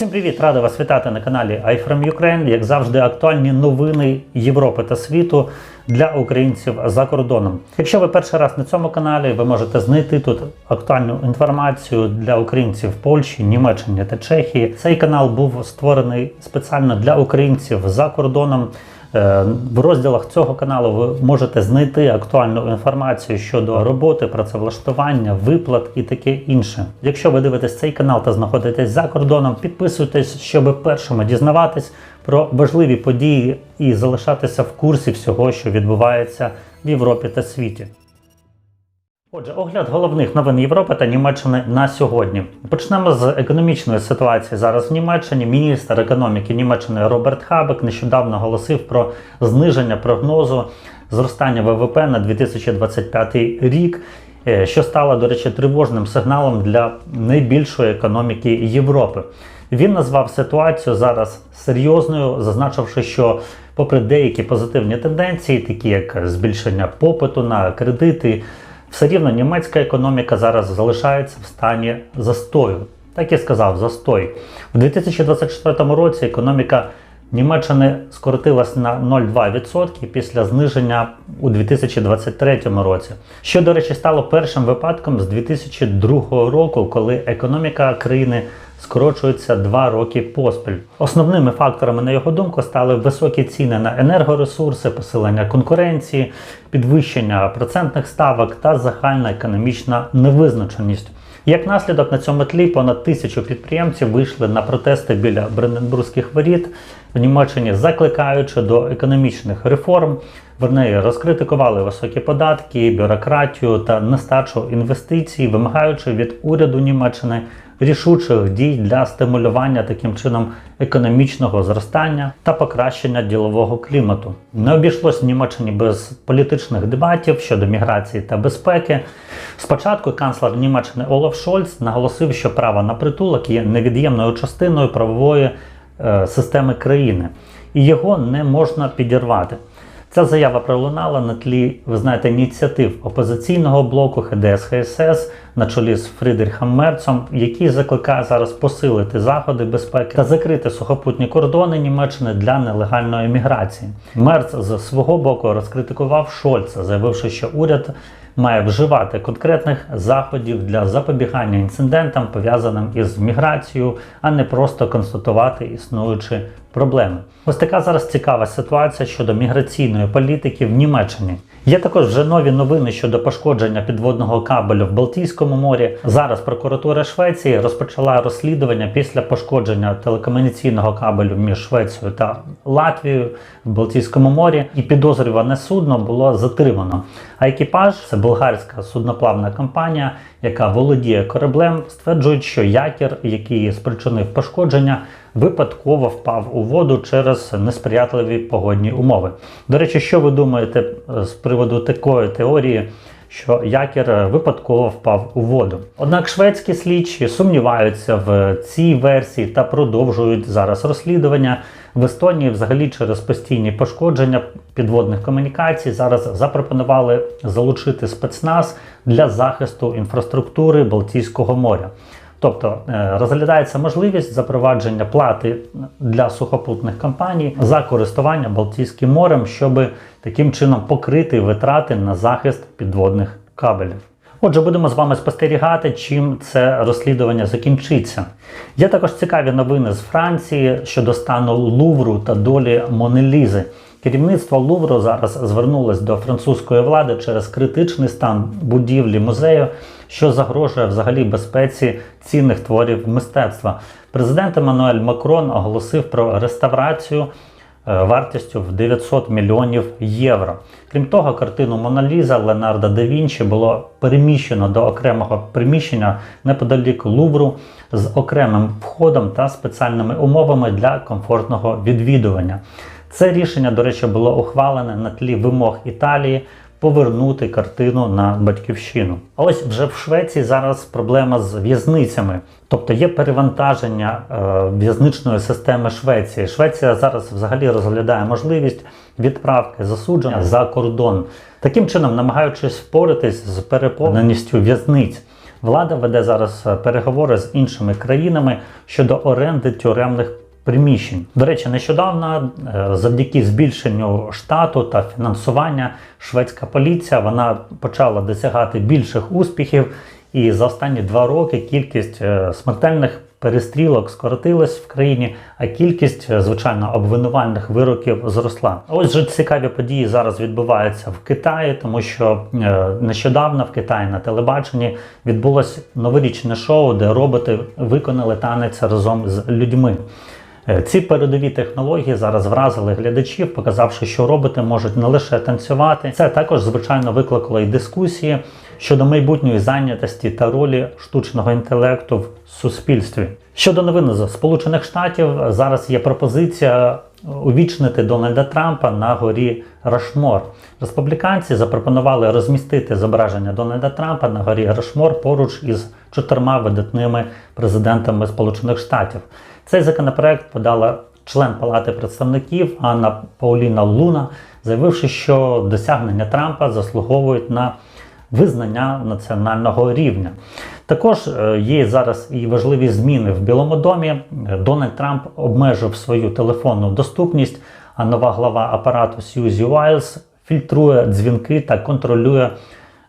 Всім привіт! Радий вас вітати на каналі iFrom Ukraine. Як завжди, актуальні новини Європи та світу для українців за кордоном. Якщо ви перший раз на цьому каналі, ви можете знайти тут актуальну інформацію для українців Польщі, Німеччині та Чехії. Цей канал був створений спеціально для українців за кордоном. Е, В розділах цього каналу ви можете знайти актуальну інформацію щодо роботи, працевлаштування, виплат і таке інше. Якщо ви дивитесь цей канал та знаходитесь за кордоном, підписуйтесь, щоб першими дізнаватись про важливі події і залишатися в курсі всього, що відбувається в Європі та світі. Отже, огляд головних новин Європи та Німеччини на сьогодні. Почнемо з економічної ситуації зараз в Німеччині. Міністр економіки Німеччини Роберт Хабек нещодавно оголосив про зниження прогнозу зростання ВВП на 2025 рік, е, що стало, до речі, тривожним сигналом для найбільшої економіки Європи. Він назвав ситуацію зараз серйозною, зазначивши, що попри деякі позитивні тенденції, такі як збільшення попиту на кредити, все рівно німецька економіка зараз залишається в стані застою. Так я сказав, застой. У 2024 році економіка Німеччини скоротилась на 0,2% після зниження у 2023 році, що, до речі, стало першим випадком з 2002 року, коли економіка країни скорочується два роки поспіль. Основними факторами, на його думку, стали високі ціни на енергоресурси, посилення конкуренції, підвищення процентних ставок та загальна економічна невизначеність. Як наслідок на цьому тлі понад тисячу підприємців вийшли на протести біля Бренденбурзьких воріт в Німеччині, закликаючи до економічних реформ. Вони розкритикували високі податки, бюрократію та нестачу інвестицій, вимагаючи від уряду Німеччини рішучих дій для стимулювання таким чином економічного зростання та покращення ділового клімату. Не обійшлось в Німеччині без політичних дебатів щодо міграції та безпеки. Спочатку канцлер Німеччини Олаф Шольц наголосив, що право на притулок є невід'ємною частиною правової системи країни, і його не можна підірвати. Ця заява пролунала на тлі, ви знаєте, ініціатив опозиційного блоку ХДС ХСС на чолі з Фрідріхом Мерцом, який закликає зараз посилити заходи безпеки та закрити сухопутні кордони Німеччини для нелегальної міграції. Мерц з свого боку розкритикував Шольца, заявивши, що уряд має вживати конкретних заходів для запобігання інцидентам, пов'язаним із міграцією, а не просто констатувати існуючі проблеми. Ось така зараз цікава ситуація щодо міграційної політики в Німеччині. Є також вже нові новини щодо пошкодження підводного кабелю в Балтійському морі. Зараз прокуратура Швеції розпочала розслідування після пошкодження телекомунікаційного кабелю між Швецією та Латвією в Балтійському морі, і підозрюване судно було затримано. А екіпаж це болгарська судноплавна компанія, яка володіє кораблем, стверджують, що якір, який спричинив пошкодження, випадково впав у воду через несприятливі погодні умови. До речі, що ви думаєте е, з приводу такої теорії? Що якір е, випадково впав у воду. Однак шведські слідчі сумніваються в цій версії та продовжують зараз розслідування. В Естонії, взагалі, через постійні пошкодження підводних комунікацій, зараз запропонували залучити спецназ для захисту інфраструктури Балтійського моря. Тобто е, розглядається можливість запровадження плати для сухопутних компаній за користування Балтійським морем, щоб таким чином покрити витрати на захист підводних кабелів. Отже, будемо з вами спостерігати, чим це розслідування закінчиться. Є також цікаві новини з Франції щодо стану Лувру та долі Монелізи. Керівництво Лувру зараз звернулось до французької влади через критичний стан будівлі музею, що загрожує взагалі безпеці цінних творів мистецтва. Президент Еммануель Макрон оголосив про реставрацію е, вартістю в 900 мільйонів євро. Крім того, картину Моналіза Леонардо да Вінчі було переміщено до окремого приміщення неподалік Лувру з окремим входом та спеціальними умовами для комфортного відвідування. Це рішення, до речі, було ухвалене на тлі вимог Італії повернути картину на батьківщину. Ось вже в Швеції зараз проблема з в'язницями, тобто є перевантаження е, в'язничної системи Швеції. Швеція зараз взагалі розглядає можливість відправки засудження за кордон, таким чином намагаючись впоратись з переповненістю в'язниць. Влада веде зараз е, переговори з іншими країнами щодо оренди тюремних приміщень. До речі, нещодавно, е, завдяки збільшенню штату та фінансування, шведська поліція вона почала досягати більших успіхів. І за останні два роки кількість е, смертельних перестрілок скоротилась в країні, а кількість, е, звичайно, обвинувальних вироків зросла. Ось же цікаві події зараз відбуваються в Китаї, тому що нещодавно в Китаї на телебаченні відбулось новорічне шоу, де роботи виконали танець разом з людьми. Е, Ці передові технології зараз вразили глядачів, показавши, що роботи можуть не лише танцювати. Це також, звичайно, викликало і дискусії щодо майбутньої зайнятості та ролі штучного інтелекту в суспільстві. Щодо новин з Сполучених Штатів, зараз є пропозиція увічнити Дональда Трампа на горі Рашмор. Республіканці запропонували розмістити зображення Дональда Трампа на горі Рашмор поруч із чотирма видатними президентами Сполучених Штатів. Цей законопроект подала член Палати представників Анна Пауліна Луна, заявивши, що досягнення Трампа заслуговують на визнання національного рівня. Також е, є зараз і важливі зміни в Білому домі. Е, Дональд Трамп обмежив свою телефонну доступність, а нова глава апарату Сьюзі Уайлз фільтрує дзвінки та контролює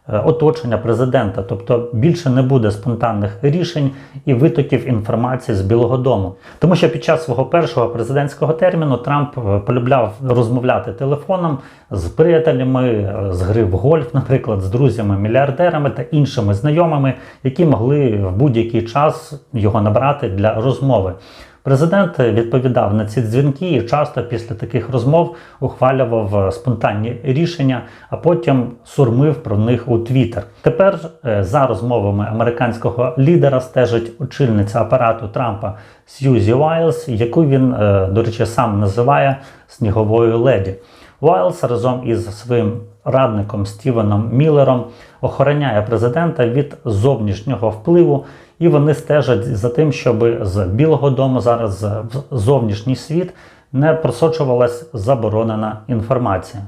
оточення президента, тобто більше не буде спонтанних рішень і витоків інформації з Білого Дому. Тому що під час свого першого президентського терміну Трамп е, полюбляв розмовляти телефоном з приятелями, е, з гри в гольф, наприклад, з друзями, мільярдерами та іншими знайомими, які могли в будь-який час його набрати для розмови. Президент відповідав на ці дзвінки і часто після таких розмов ухвалював е, спонтанні рішення, а потім сурмив про них у Твіттер. Тепер е, за розмовами американського лідера стежить очільниця апарату Трампа Сьюзі Уайлз, яку він, е, до речі, сам називає сніговою леді. Уайлз разом із своїм радником Стівеном Міллером охороняє президента від зовнішнього впливу, і вони стежать за тим, щоб з Білого Дому зараз в зовнішній світ не просочувалась заборонена інформація.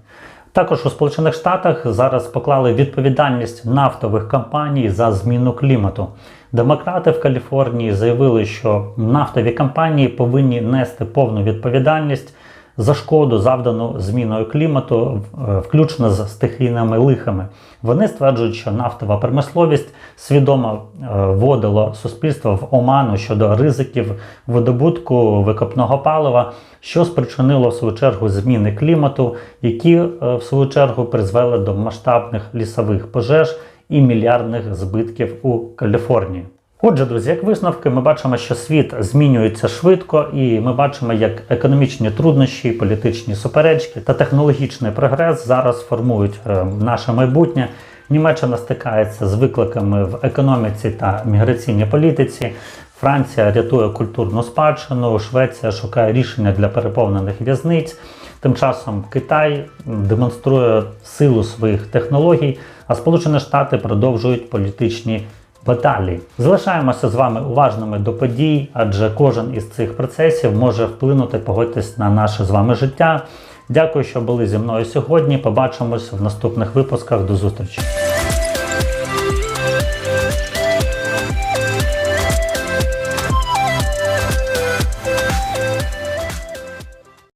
Також у Сполучених Штатах зараз поклали відповідальність нафтових компаній за зміну клімату. Демократи в Каліфорнії заявили, що нафтові компанії повинні нести повну відповідальність за шкоду, завдану зміною клімату, е, включно з стихійними лихами. Вони стверджують, що нафтова промисловість свідомо е, вводила суспільство в оману щодо ризиків видобутку викопного палива, що спричинило в свою чергу зміни клімату, які е, в свою чергу призвели до масштабних лісових пожеж і мільярдних збитків у Каліфорнії. Отже, друзі, як висновки, ми бачимо, що світ змінюється швидко, і ми бачимо, як економічні труднощі, політичні суперечки та технологічний прогрес зараз формують е, наше майбутнє. Німеччина стикається з викликами в економіці та міграційній політиці. Франція рятує культурну спадщину, Швеція шукає рішення для переповнених в'язниць. Тим часом Китай демонструє силу своїх технологій, а Сполучені Штати продовжують політичні баталії. Залишаємося з вами уважними до подій, адже кожен із цих процесів може вплинути, погодьтесь на наше з вами життя. Дякую, що були зі мною сьогодні. Побачимось в наступних випусках. До зустрічі.